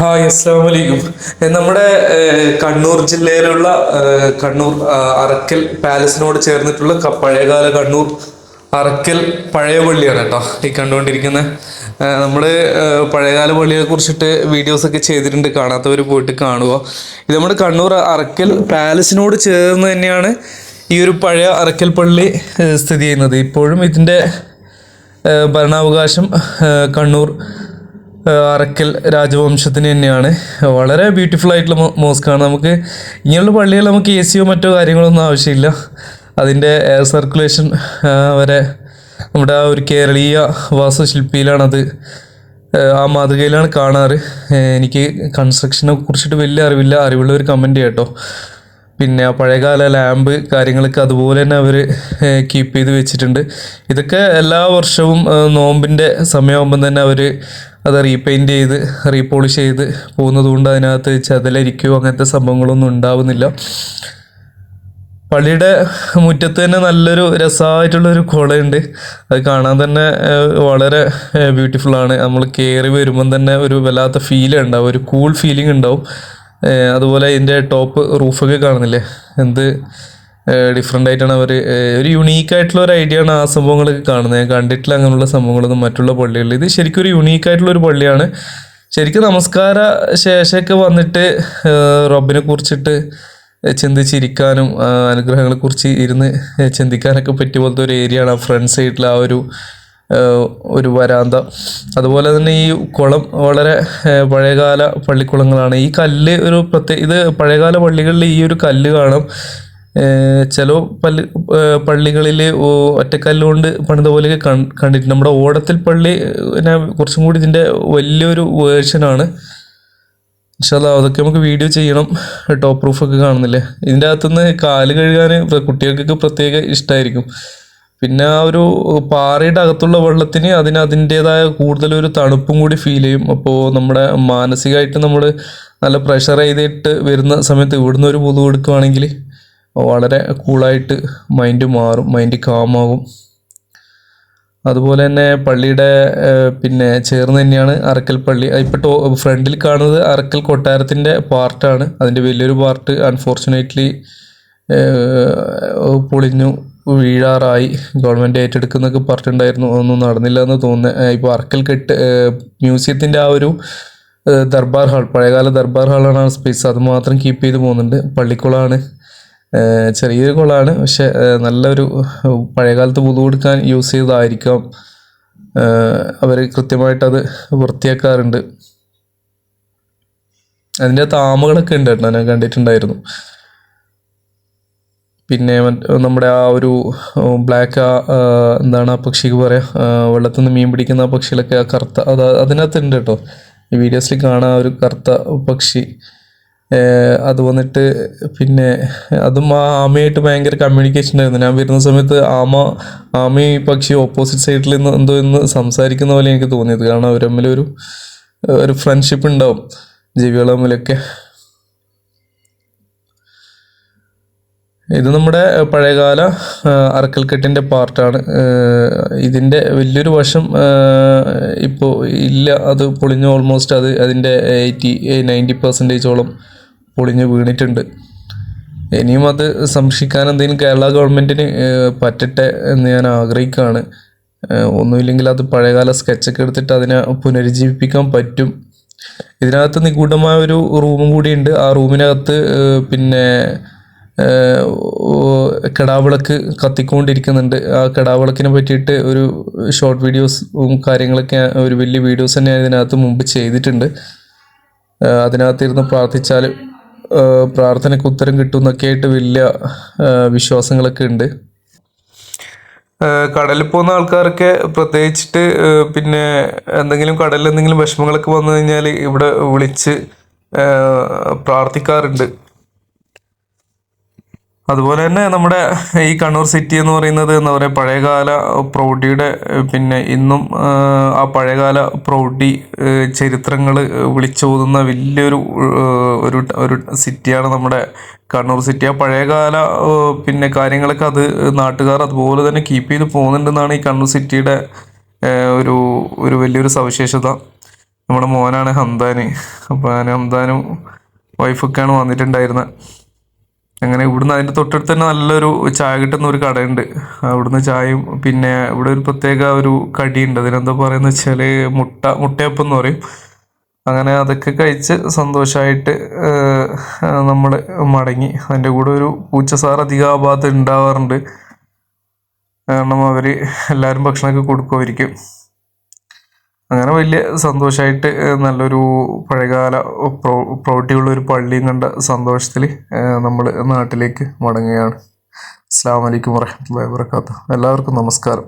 Hi അസ്സാം വലൈക്കും നമ്മുടെ കണ്ണൂർ ജില്ലയിലുള്ള കണ്ണൂർ അറക്കൽ പാലസിനോട് ചേർന്നിട്ടുള്ള പഴയകാല കണ്ണൂർ അറക്കൽ പഴയ പള്ളിയാണ് കേട്ടോ ഈ കണ്ടുകൊണ്ടിരിക്കുന്നത് നമ്മൾ പഴയകാല പള്ളിയെ കുറിച്ചിട്ട് വീഡിയോസ് ഒക്കെ ചെയ്തിട്ടുണ്ട്. കാണാത്തവർ പോയിട്ട് കാണുക ഇത് നമ്മുടെ കണ്ണൂർ അറക്കൽ പാലസിനോട് ചേർന്ന് തന്നെയാണ് ഈ ഒരു പഴയ അറക്കൽ പള്ളി സ്ഥിതി ചെയ്യുന്നത്. ഇപ്പോഴും ഇതിന്റെ ഭരണാവകാശം കണ്ണൂർ അറക്കൽ രാജവംശത്തിന് തന്നെയാണ്. വളരെ ബ്യൂട്ടിഫുൾ ആയിട്ടുള്ള മോ- മോസ്കാണ് നമുക്ക് ഇങ്ങനെയുള്ള പള്ളികൾ നമുക്ക് എ സിയോ മറ്റോ കാര്യങ്ങളൊന്നും ആവശ്യമില്ല. അതിന്റെ എയർ സർക്കുലേഷൻ വരെ നമ്മുടെ ആ ഒരു കേരളീയ വാസ്തുശില്പിയിലാണത് ആ മാതൃകയിലാണ് കാണാറ്. എനിക്ക് കൺസ്ട്രക്ഷനെ കുറിച്ചിട്ട് വലിയ അറിവില്ല. അറിവുള്ള ഒരു കമന്റ് കേട്ടോ പിന്നെ പഴയകാല ലാമ്പ് കാര്യങ്ങളൊക്കെ അതുപോലെ തന്നെ അവർ കീപ്പ് ചെയ്ത് വെച്ചിട്ടുണ്ട്. ഇതൊക്കെ എല്ലാ വർഷവും നോമ്പിന്റെ സമയമാകുമ്പം തന്നെ അവർ അത് റീപെയിന്റ് ചെയ്ത് റീപോളിഷ് ചെയ്ത് പോകുന്നത് കൊണ്ട് അതിനകത്ത് ചതലരിക്കുകയോ അങ്ങനത്തെ സംഭവങ്ങളൊന്നും ഉണ്ടാവുന്നില്ല. പള്ളിയുടെ മുറ്റത്ത് തന്നെ നല്ലൊരു രസമായിട്ടുള്ളൊരു കുളമുണ്ട് അത് കാണാൻ തന്നെ വളരെ ബ്യൂട്ടിഫുള്ളാണ് നമ്മൾ കയറി വരുമ്പം തന്നെ ഒരു വല്ലാത്ത ഫീൽ ഉണ്ടാവും. ഒരു കൂൾ ഫീലിംഗ് ഉണ്ടാവും. അതുപോലെ ഇതിന്റെ ടോപ്പ് റൂഫൊക്കെ കാണുന്നില്ലേ? എന്ത് ഡിഫറെന്റ് ആയിട്ടാണ് അവർ ഒരു യുണീക്ക് ആയിട്ടുള്ള ഒരു ഐഡിയ ആണ് ആ സംഭവങ്ങളൊക്കെ കാണുന്നത്. ഞാൻ കണ്ടിട്ടില്ല അങ്ങനെയുള്ള സംഭവങ്ങളൊന്നും മറ്റുള്ള പള്ളികളിൽ ഇത് ശരിക്കും ഒരു യുണീക്ക് ആയിട്ടുള്ള ഒരു പള്ളിയാണ്. ശരിക്കും നമസ്കാര ശേഷമൊക്കെ വന്നിട്ട് റബിനെ കുറിച്ചിട്ട് ചിന്തിച്ചിരിക്കാനും അനുഗ്രഹങ്ങളെ കുറിച്ച് ഇരുന്ന് ചിന്തിക്കാനൊക്കെ പറ്റിയ പോലത്തെ ഒരു ഏരിയ ആണ് ആ ഫ്രണ്ട് സൈഡിൽ ആ ഒരു ഒരു വരാന്ത. അതുപോലെ തന്നെ ഈ കുളം വളരെ പഴയകാല പള്ളിക്കുളങ്ങളാണ്. ഈ കല്ല് ഒരു പ്രത്യേക ഇത് പഴയകാല പള്ളികളിൽ ഈ ഒരു കല്ല് കാണാം. ചില പള്ളി പള്ളികളിൽ ഒറ്റക്കല്ലുകൊണ്ട് പണിത പോലെയൊക്കെ കണ്ടിട്ടുണ്ട്. നമ്മുടെ ഓടത്തിൽ പള്ളി പിന്നെ കുറച്ചും കൂടി ഇതിന്റെ വലിയൊരു വേർഷനാണ് ഇൻഷാല്ല അതൊക്കെ നമുക്ക് വീഡിയോ ചെയ്യണം. ടോപ്പ് പ്രൂഫൊക്കെ കാണുന്നില്ലേ? ഇതിന്റെ അകത്തുനിന്ന് കാൽ കഴുകാൻ കുട്ടികൾക്കൊക്കെ പ്രത്യേക ഇഷ്ടമായിരിക്കും പിന്നെ ആ ഒരു പാറയുടെ അകത്തുള്ള വെള്ളത്തിന് അതിന് അതിന്റേതായ കൂടുതലൊരു തണുപ്പും കൂടി ഫീൽ ചെയ്യും. അപ്പോൾ നമ്മുടെ മാനസികമായിട്ട് നമ്മൾ നല്ല പ്രഷർ ചെയ്തിട്ട് വരുന്ന സമയത്ത് ഇവിടുന്ന് ഒരു പുതു കൊടുക്കുകയാണെങ്കിൽ വളരെ കൂളായിട്ട് മൈൻഡ് മാറും മൈൻഡ് കാമാകും അതുപോലെ തന്നെ പള്ളിയുടെ പിന്നെ ചേർന്ന് തന്നെയാണ് അറക്കൽ പള്ളി. ഇപ്പോൾ ടോ ഫ്രണ്ടിൽ കാണുന്നത് അറക്കൽ കൊട്ടാരത്തിന്റെ പാർട്ടാണ് അതിന്റെ വലിയൊരു പാർട്ട് അൺഫോർച്ചുനേറ്റ്ലി പൊളിഞ്ഞു വീഴാറായി. ഗവൺമെന്റ് ഏറ്റെടുക്കുന്നൊക്കെ പറഞ്ഞിട്ടുണ്ടായിരുന്നു. ഒന്നും നടന്നില്ല എന്ന് തോന്നുന്നത് ഇപ്പോൾ അറക്കൽ കെട്ട് മ്യൂസിയത്തിന്റെ ആ ഒരു ദർബാർ ഹാൾ പഴയകാല ദർബാർ ഹാളാണ് ആ സ്പേസ് അത് മാത്രം കീപ്പ് ചെയ്ത് പോകുന്നുണ്ട്. പള്ളിക്കുളമാണ് ചെറിയൊരു കുളമാണ് പക്ഷെ നല്ലൊരു പഴയകാലത്ത് പുതു കൊടുക്കാൻ യൂസ് ചെയ്തതായിരിക്കാം. അവർ കൃത്യമായിട്ടത് വൃത്തിയാക്കാറുണ്ട്. അതിന്റെ താമുകളൊക്കെ ഉണ്ട് കേട്ടോ ഞാൻ കണ്ടിട്ടുണ്ടായിരുന്നു. പിന്നെ നമ്മുടെ ആ ഒരു ബ്ലാക്ക് എന്താണ് ആ പക്ഷിക്ക് പറയാ ആ, വെള്ളത്തിൽ നിന്ന് മീൻ പിടിക്കുന്ന ആ പക്ഷികളൊക്കെ ആ കറുത്ത അത് അതിനകത്തുണ്ട് കേട്ടോ. ഈ വീഡിയോസിൽ കാണാൻ ഒരു കറുത്ത പക്ഷി. അത് വന്നിട്ട് പിന്നെ അതും ആ ആമയായിട്ട് ഭയങ്കര കമ്മ്യൂണിക്കേഷൻ ആയിരുന്നു. ഞാൻ വരുന്ന സമയത്ത് ആമ ആമയും പക്ഷി ഓപ്പോസിറ്റ് സൈഡിൽ നിന്ന് എന്തോ എന്ന് സംസാരിക്കുന്ന പോലെ എനിക്ക് തോന്നിയത്. കാരണം അവർ തമ്മിലൊരു ഒരു ഫ്രണ്ട്ഷിപ്പ് ഉണ്ടാവും. ജീവികൾ തമ്മിലൊക്കെ. ഇത് നമ്മുടെ പഴയകാല അറക്കൽക്കെട്ടിന്റെ പാർട്ടാണ്. ഇതിന്റെ വലിയൊരു വശം ഇപ്പോൾ ഇല്ല. അത് പൊളിഞ്ഞ് ഓൾമോസ്റ്റ് അത് അതിന്റെ എയ്റ്റി നയന്റി പെർസെന്റേജോളം പൊളിഞ്ഞ് വീണിട്ടുണ്ട്. ഇനിയും അത് സംരക്ഷിക്കാൻ എന്തെങ്കിലും കേരള ഗവൺമെന്റിന് പറ്റട്ടെ എന്ന് ഞാൻ ആഗ്രഹിക്കുകയാണ് ഒന്നുമില്ലെങ്കിൽ അത് പഴയകാല സ്കെച്ചൊക്കെ എടുത്തിട്ട് അതിനെ പുനരുജ്ജീവിപ്പിക്കാൻ പറ്റും. ഇതിനകത്ത് നിഗൂഢമായ ഒരു റൂമും കൂടിയുണ്ട്. ആ റൂമിനകത്ത് പിന്നെ കെടാവിളക്ക് കത്തിക്കൊണ്ടിരിക്കുന്നുണ്ട്. ആ കിടാവിളക്കിനെ പറ്റിയിട്ട് ഒരു ഷോർട്ട് വീഡിയോസും കാര്യങ്ങളൊക്കെ ഒരു വലിയ വീഡിയോസ് തന്നെ ഇതിനകത്ത് മുമ്പ് ചെയ്തിട്ടുണ്ട്. അതിനകത്തിരുന്ന് പ്രാർത്ഥിച്ചാൽ പ്രാർത്ഥനയ്ക്ക് ഉത്തരം കിട്ടും എന്നൊക്കെ ആയിട്ട് വലിയ വിശ്വാസങ്ങളൊക്കെ ഉണ്ട്. കടലിൽ പോകുന്ന ആൾക്കാരൊക്കെ പ്രത്യേകിച്ചിട്ട് പിന്നെ എന്തെങ്കിലും കടലിൽ എന്തെങ്കിലും വിഷമങ്ങളൊക്കെ വന്നു കഴിഞ്ഞാൽ ഇവിടെ വിളിച്ച് പ്രാർത്ഥിക്കാറുണ്ട്. അതുപോലെ തന്നെ നമ്മുടെ ഈ കണ്ണൂർ സിറ്റി എന്ന് പറയുന്നത് എന്താ പറയുക പഴയകാല പ്രൗഢിയുടെ പിന്നെ ഇന്നും ആ പഴയകാല പ്രൗഢി ചരിത്രങ്ങൾ വിളിച്ചോതുന്ന വലിയൊരു ഒരു ഒരു സിറ്റിയാണ് നമ്മുടെ കണ്ണൂർ സിറ്റി. ആ പഴയകാല പിന്നെ കാര്യങ്ങളൊക്കെ അത് നാട്ടുകാർ അതുപോലെ തന്നെ കീപ്പ് ചെയ്ത് പോകുന്നുണ്ടെന്നാണ് ഈ കണ്ണൂർ സിറ്റിയുടെ ഒരു ഒരു വലിയൊരു സവിശേഷത. നമ്മുടെ മോനാണ് ഹംദാന്. അപ്പോൾ ഞാൻ ഹംദാനും വൈഫൊക്കെയാണ് വന്നിട്ടുണ്ടായിരുന്നത് അങ്ങനെ ഇവിടുന്ന് അതിന്റെ തൊട്ടടുത്ത് തന്നെ നല്ലൊരു ചായ കിട്ടുന്ന ഒരു കടയുണ്ട്. അവിടുന്ന് ചായയും പിന്നെ ഇവിടെ ഒരു പ്രത്യേക ഒരു കടിയുണ്ട്. അതിനെന്താ പറയുന്നത് വെച്ചാൽ മുട്ട മുട്ടയപ്പം എന്ന് പറയും. അങ്ങനെ അതൊക്കെ കഴിച്ച് സന്തോഷമായിട്ട് നമ്മൾ മടങ്ങി. അതിന്റെ കൂടെ ഒരു പൂച്ചസാർ അധികം ആ ഭാഗത്ത് ഉണ്ടാവാറുണ്ട്. കാരണം അവർ എല്ലാവരും ഭക്ഷണമൊക്കെ കൊടുക്കുമായിരിക്കും. അങ്ങനെ വലിയ സന്തോഷമായിട്ട് നല്ലൊരു പഴയകാല പ്രൗ ഒരു പള്ളിയും കണ്ട സന്തോഷത്തിൽ നമ്മൾ നാട്ടിലേക്ക് മടങ്ങുകയാണ്. അസ്സാം വലൈക്കും വരഹമുല്ലാ വാബർക്കാത്തു എല്ലാവർക്കും നമസ്കാരം.